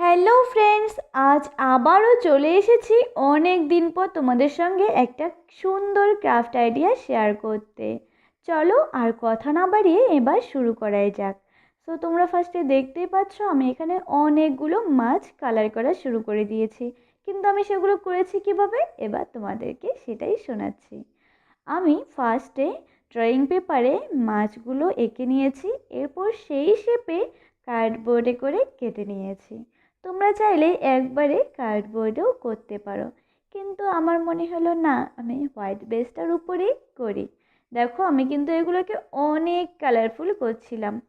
Hello friends, আজ আবারও চলে এসেছি অনেক দিন পর তোমাদের সঙ্গে একটা সুন্দর ক্রাফট আইডিয়া শেয়ার করতে। চলো আর কথা না বাড়িয়ে এবার শুরু করাই যাক। সো তোমরা ফার্স্টে দেখতেই পাচ্ছ আমি এখানে অনেকগুলো মাছ কালার করা শুরু করে দিয়েছি। কিন্তু আমি সেগুলো করেছি কীভাবে? এবার তোমাদেরকে সেটাই শোনাচ্ছি। আমি ফার্স্টে ড্রয়িং পেপারে মাছগুলো এঁকে নিয়েছি, এরপর সেই শেপে কার্ডবোর্ডে করে কেটে নিয়েছি। তোমরা চাইলে একবারে কার্ডবোর্ডেও করতে পারো। কিন্তু আমার মনে হলো, না, আমি হোয়াইট বেসটার উপরেই করি। দেখো, আমি কিন্তু এগুলোকে অনেক কালারফুল করছিলাম।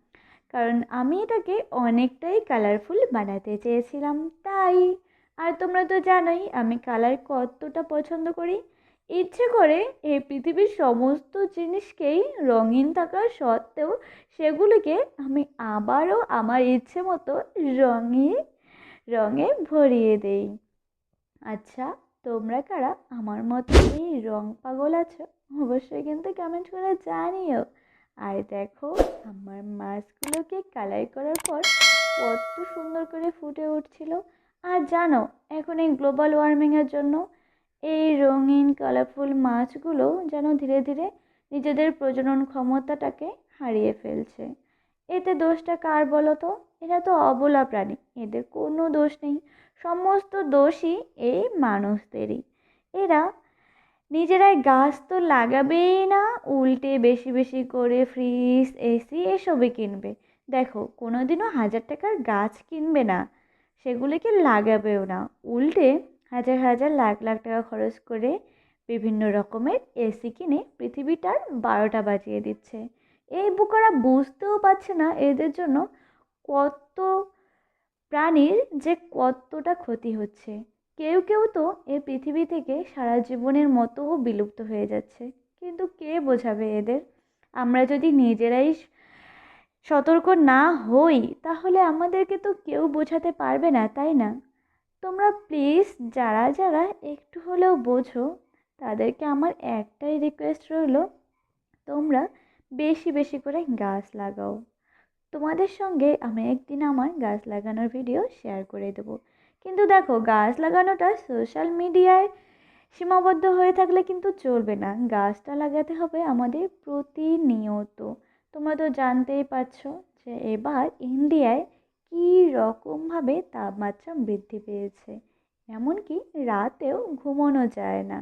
কারণ আমি এটাকে অনেকটাই কালারফুল বানাতে চেয়েছিলাম, তাই। আর তোমরা তো জানোই, আমি কালার কতটা পছন্দ করি। ইচ্ছে করে এই পৃথিবীর সমস্ত জিনিসকেই রঙিন থাকা সত্ত্বেও সেগুলিকে আমি আবারও আমার ইচ্ছে মতো রঙিয়ে রঙে ভরিয়ে দেই। আচ্ছা তোমরা কারা? আমার মতো এই রং পাগল আছো? অবশ্যই কিন্তু কমেন্ট করে জানিও। আর দেখো, আমার মাছগুলোকে কালার করার পর কত সুন্দর করে ফুটে উঠছিল। আর জানো, এখন এই গ্লোবাল ওয়ার্মিংয়ের জন্য এই রঙিন কালারফুল মাছগুলো যেন ধীরে ধীরে নিজেদের প্রজনন ক্ষমতাটাকে হারিয়ে ফেলছে। এতে দোষটা কার বলো তো এরা তো অবলা প্রাণী, এদের কোনো দোষ নেই। সমস্ত দোষই এই মানুষদেরই। এরা নিজেরাই গাছ তো লাগাবেই না, উল্টে বেশি বেশি করে ফ্রিজ, এসি এসবই কিনবে। দেখো, কোনোদিনও হাজার টাকার গাছ কিনবে না, সেগুলিকে লাগাবেও না। উল্টে হাজার হাজার লাখ লাখ টাকা খরচ করে বিভিন্ন রকমের এসি কিনে পৃথিবীটার বারোটা বাজিয়ে দিচ্ছে। এই বুকারা বুঝতেও পারছে না এদের জন্য কত প্রাণীর যে কতটা ক্ষতি হচ্ছে। কেউ কেউ তো এই পৃথিবী থেকে সারা জীবনের মতো বিলুপ্ত হয়ে যাচ্ছে। কিন্তু কে বোঝাবে এদের? আমরা যদি নিজেরাই সতর্ক না হই, তাহলে আমাদেরকে তো কেউ বোঝাতে পারবে না, তাই না? তোমরা প্লিজ যারা যারা একটু হলেও বোঝো, তাদেরকে আমার একটাই রিকোয়েস্ট রইল, তোমরা বেশি বেশি করে গাছ লাগাও। তোমাদের সঙ্গে আমি একদিন আমার গাছ লাগানোর ভিডিও শেয়ার করে দেবো। কিন্তু দেখো, গাছ লাগানোটা সোশ্যাল মিডিয়ায় সীমাবদ্ধ হয়ে থাকলে কিন্তু চলবে না। গাছটা লাগাতে হবে আমাদের প্রতিনিয়ত। তোমরা তো জানতেই পারছ যে এবার ইন্ডিয়ায় কী রকমভাবে তাপমাত্রা বৃদ্ধি পেয়েছে। এমনকি রাতেও ঘুমানো যায় না।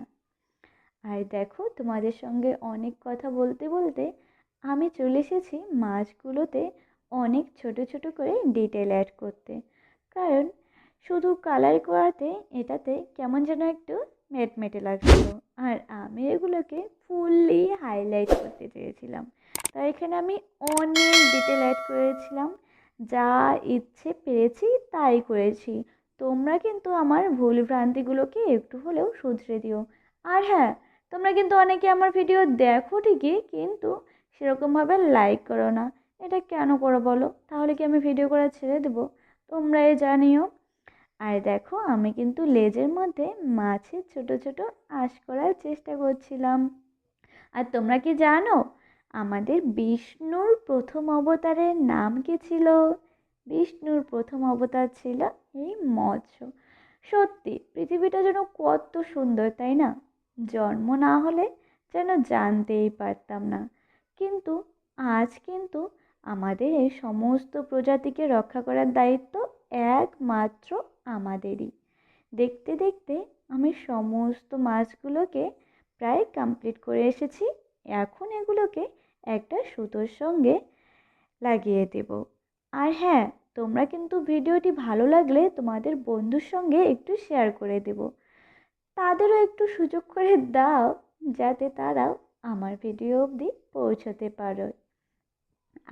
আর দেখো, তোমাদের সঙ্গে অনেক কথা বলতে বলতে আমি চলে এসেছি মাছগুলোতে অনেক ছোট ছোট করে ডিটেল অ্যাড করতে। কারণ শুধু কালার করাতে এটাতে কেমন যেন একটু মেটমেটে লাগছিল। আর আমি এগুলোকে ফুললি হাইলাইট করতে চেয়েছিলাম। তাই এখানে আমি অনেক ডিটেল অ্যাড করেছিলাম। যা ইচ্ছে পেরেছি তাই করেছি। তোমরা কিন্তু আমার ভুল ভ্রান্তিগুলোকে একটু হলেও শুধরে দিও। আর হ্যাঁ তোমরা কিন্তু অনেকে আমার ভিডিও দেখো ঠিকই, কিন্তু সেরকমভাবে লাইক করো না। এটা কেন করো বলো? তাহলে কি আমি ভিডিও করা ছেড়ে দেবো? তোমরাই জানিও। আর দেখো, আমি কিন্তু লেজের মধ্যে মাছের ছোট ছোট আঁশ করার চেষ্টা করছিলাম। আর তোমরা কি জানো, আমাদের বিষ্ণুর প্রথম অবতারের নাম কি ছিল? বিষ্ণুর প্রথম অবতার ছিল এই মৎস্য। সত্যি, পৃথিবীটা যেন কত সুন্দর, তাই না? জন্ম না হলে যেন জানতেই পারতাম না। কিন্তু আজ কিন্তু আমাদের এই সমস্ত প্রজাতিকে রক্ষা করার দায়িত্ব একমাত্র আমাদেরই। দেখতে দেখতে আমি সমস্ত মাছগুলোকে প্রায় কমপ্লিট করে এসেছি। এখন এগুলোকে একটা সুতোর সঙ্গে লাগিয়ে দেব। আর হ্যাঁ তোমরা কিন্তু ভিডিওটি ভালো লাগলে তোমাদের বন্ধুর সঙ্গে একটু শেয়ার করে দেব। তাদেরও একটু সুযোগ করে দাও, যাতে তারাও আমার ভিডিও অবধি পৌঁছতে পারো।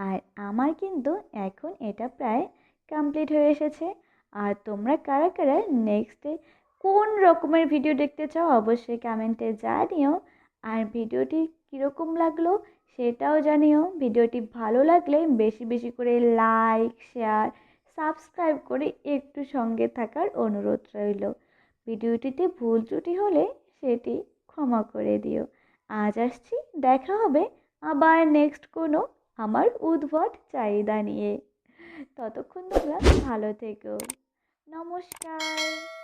আর আমার কিন্তু এখন এটা প্রায় কমপ্লিট হয়ে এসেছে। আর তোমরা কারা কারা নেক্সটে কোন রকমের ভিডিও দেখতে চাও অবশ্যই কমেন্টে জানিও। আর ভিডিওটি কীরকম লাগল সেটাও জানিও। ভিডিওটি ভালো লাগলে বেশি বেশি করে লাইক শেয়ার সাবস্ক্রাইব করে একটু সঙ্গে থাকার অনুরোধ রইল। ভিডিওটিতে ভুল ত্রুটি হলে সেটি ক্ষমা করে দিও। আজ আসছি, দেখা হবে আবার নেক্সট কোনো আমার উদ্ভট চাহিদা নিয়ে। ততক্ষণ তোমরা ভালো থেকো। নমস্কার।